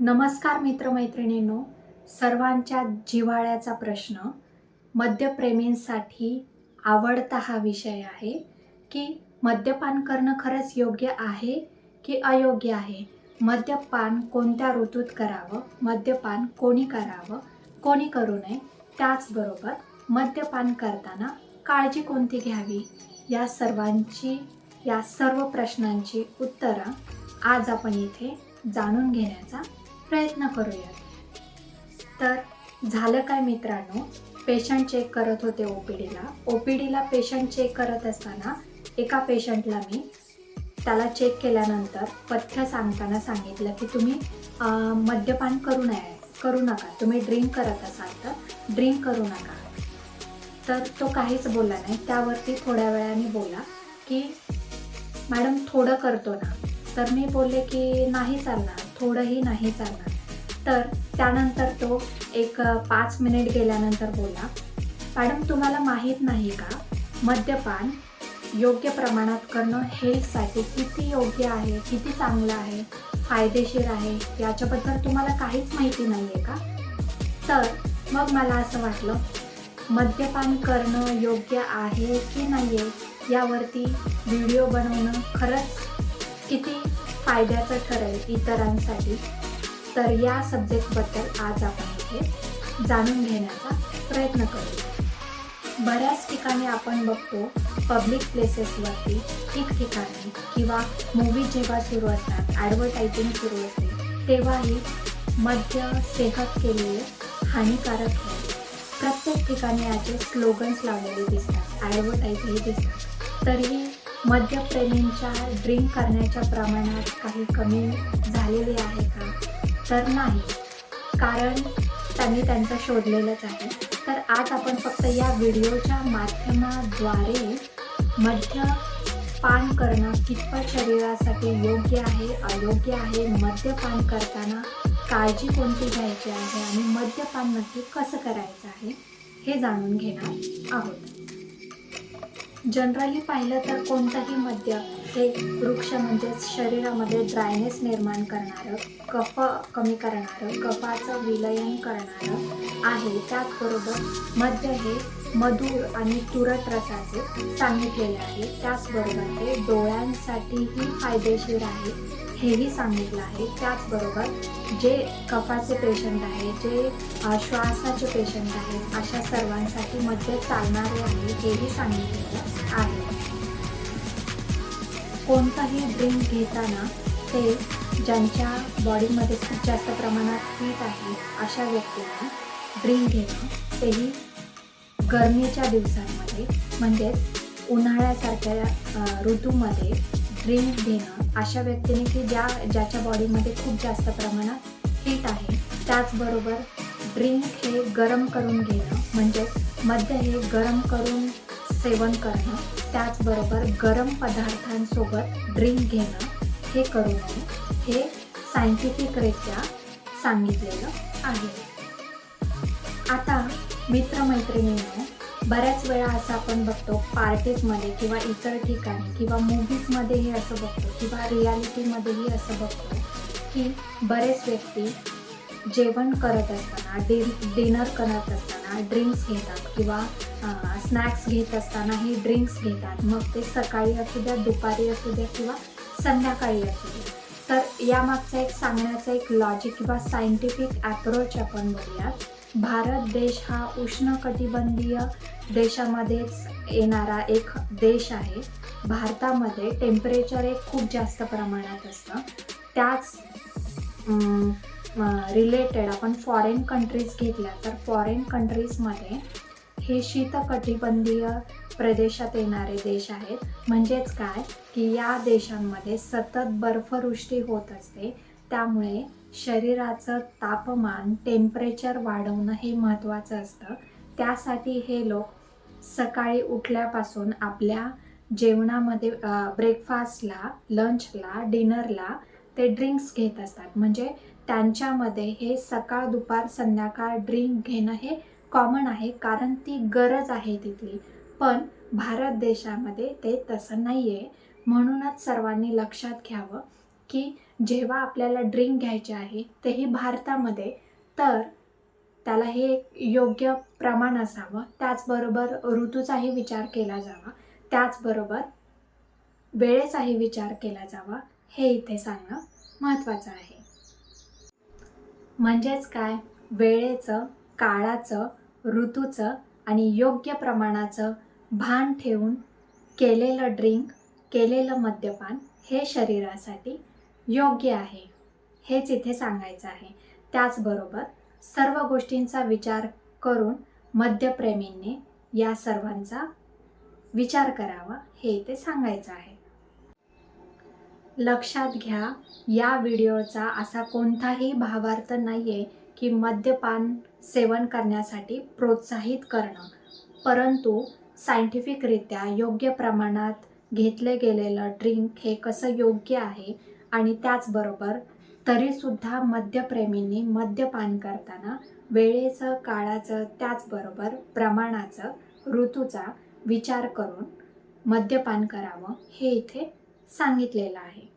नमस्कार मित्रमैत्रिणींनो सर्वांच्या जिव्हाळ्याचा प्रश्न मद्यप्रेमींसाठी आवडता हा विषय आहे की मद्यपान करणं खरंच योग्य आहे की अयोग्य आहे? मद्यपान कोणत्या ऋतूत करावं? मद्यपान कोणी करावं? कोणी करू नये? त्याचबरोबर मद्यपान करताना काळजी कोणती घ्यावी? या सर्वांची या सर्व प्रश्नांची उत्तरं आज आपण इथे जाणून घेण्याचा प्रयत्न करूयात. तर झालं काय मित्रांनो? पेशंट चेक करत होते ओ पी डीला ओ पी डीला पेशंट चेक करत असताना एका पेशंटला मी त्याला चेक केल्यानंतर पथ्य सांगताना सांगितलं की तुम्ही मद्यपान करू नये करू नका. तुम्ही ड्रिंक करत असाल तर ड्रिंक करू नका. तर तो काहीच बोलला नाही. त्यावरती थोड्या वेळाने बोला की मॅडम थोडं करतो ना. तर मी बोलले की नाही चालणार. थोडंही नाही चालणार. तर त्यानंतर तो एक पाच मिनिट गेल्यानंतर बोला मॅडम तुम्हाला माहीत नाही का मद्यपान योग्य प्रमाणात करणं हेल्थसाठी किती योग्य आहे किती चांगलं आहे फायदेशीर आहे याच्याबद्दल तुम्हाला काहीच माहिती नाही आहे का? तर मग मला असं वाटलं मद्यपान करणं योग्य आहे की नाही आहे यावरती व्हिडिओ बनवणं खरंच किती फायद्याचं ठरेल इतरांसाठी. तर या सब्जेक्टबद्दल आज आपण इथे जाणून घेण्याचा प्रयत्न करू. बऱ्याच ठिकाणी आपण बघतो पब्लिक प्लेसेसवरती ठिकठिकाणी किंवा मूवी जेव्हा सुरू असतात ॲडव्हर्टायझिंग सुरू असते तेव्हाही मद्य सेहत केलेले हानिकारक आहे प्रत्येक ठिकाणी याचे स्लोगन्स लावलेले दिसतात ॲडव्हर्टाईजही दिसतात. तरीही मद्यप्रेमींच्या ड्रिंक करण्याच्या प्रमाणात काही कमी झालेले आहे का? तर नाही. कारण त्यांनी त्यांचं शोधलेलंच आहे. तर आज आपण फक्त या व्हिडिओच्या माध्यमाद्वारे मद्य पान करणं कितपत शरीरासाठी योग्य आहे अयोग्य आहे मद्यपान करताना काळजी कोणती घ्यायची आहे आणि मद्यपान नक्की कसं करायचं आहे हे जाणून घेणार आहोत. जनरली पाहिलं तर कोणतंही मद्य हे वृक्ष म्हणजेच शरीरामध्ये ड्रायनेस निर्माण करणारं कफ कमी करणारं कफाचं विलयन करणारं आहे. त्याचबरोबर मद्य हे मधुर आणि तुरट रसाचे सांगितलेले आहे. त्याचबरोबर ते डोळ्यांसाठीही फायदेशीर आहे. हेही सांगितलं आहे. त्याचबरोबर जे कफाचे पेशंट आहे जे श्वासाचे पेशंट आहेत अशा सर्वांसाठी मद्य चालणारे आहे हेही सांगितलेलं आहे. कोणताही ड्रिंक घेताना ते ज्यांच्या बॉडीमध्ये खूप जास्त प्रमाणात हीट आहे अशा व्यक्तींना ड्रिंक घेणं तेही गरमीच्या दिवसांमध्ये म्हणजेच उन्हाळ्यासारख्या ऋतूमध्ये ड्रिंक घेणं अशा व्यक्तीने की ज्या ज्याच्या बॉडीमध्ये खूप जास्त प्रमाणात हीट आहे त्याचबरोबर ड्रिंक हे गरम करून घेणं म्हणजे मद्य हे गरम करून सेवन करणं त्याचबरोबर गरम पदार्थांसोबत ड्रिंक घेणं हे करू नये हे सायंटिफिकरित्या सांगितलेलं आहे. आता मित्रमैत्रिणींना बऱ्याच वेळा असं आपण बघतो पार्टीजमध्ये किंवा इतर ठिकाणी किंवा मूव्हीजमध्येही असं बघतो किंवा रियालिटीमध्येही असं बघतो की बरेच व्यक्ती जेवण करत असताना डि डिनर करत असताना ड्रिंक्स घेतात किंवा स्नॅक्स घेत असतानाही ड्रिंक्स घेतात. मग ते सकाळी असू द्या दुपारी असू द्या किंवा संध्याकाळी असू द्या. तर यामागचा एक सांगण्याचा एक लॉजिक किंवा सायंटिफिक ॲप्रोच आपण बघूयात. भारत देश हा उष्णकटिबंधीय देशामध्येच येणारा एक देश आहे. भारतामध्ये टेम्परेचर एक खूप जास्त प्रमाणात असतं. त्याच रिलेटेड आपण फॉरेन कंट्रीज घेतल्या तर फॉरेन कंट्रीजमध्ये हे शीतकटिबंधीय प्रदेशात येणारे देश आहेत. म्हणजेच काय? की या देशांमध्ये सतत बर्फवृष्टी होत असते. त्यामुळे शरीराचं तापमान टेम्परेचर वाढवणं हे महत्त्वाचं असतं. त्यासाठी हे लोक सकाळी उठल्यापासून आपल्या जेवणामध्ये ब्रेकफास्टला लंचला डिनरला ते ड्रिंक्स घेत असतात. म्हणजे त्यांच्यामध्ये हे सकाळ दुपार संध्याकाळ ड्रिंक घेणं हे कॉमन आहे. कारण ती गरज आहे तिथली. पण भारत देशामध्ये ते तसं नाही आहे म्हणूनच सर्वांनी लक्षात घ्यावं की जेव्हा आपल्याला ड्रिंक घ्यायचे आहे तेही भारतामध्ये तर त्याला हे एक योग्य प्रमाण असावं. त्याचबरोबर ऋतूचाही विचार केला जावा. त्याचबरोबर वेळेचाही विचार केला जावा. हे इथे सांगणं महत्त्वाचं आहे. म्हणजेच काय? वेळेचं काळाचं ऋतूचं आणि योग्य प्रमाणाचं भान ठेवून केलेलं ड्रिंक केलेलं मद्यपान हे शरीरासाठी योग्य आहे. हेच इथे सांगायचं आहे त्याचबरोबर सर्व गोष्टींचा विचार करून मद्यप्रेमींनी या सर्वांचा विचार करावा हे इथे सांगायचं आहे. लक्षात घ्या या व्हिडिओचा असा कोणताही भावार्थ नाही आहे की मद्यपान सेवन करण्यासाठी प्रोत्साहित करणं. परंतु सायंटिफिकरित्या योग्य प्रमाणात घेतले गेलेलं ड्रिंक हे कसं योग्य आहे आणि त्याचबरोबर तरीसुद्धा मद्यप्रेमींनी मद्यपान करताना वेळेचं काळाचं त्याचबरोबर प्रमाणाचं ऋतूचा विचार करून मद्यपान करावं हे इथे सांगितलेलं आहे.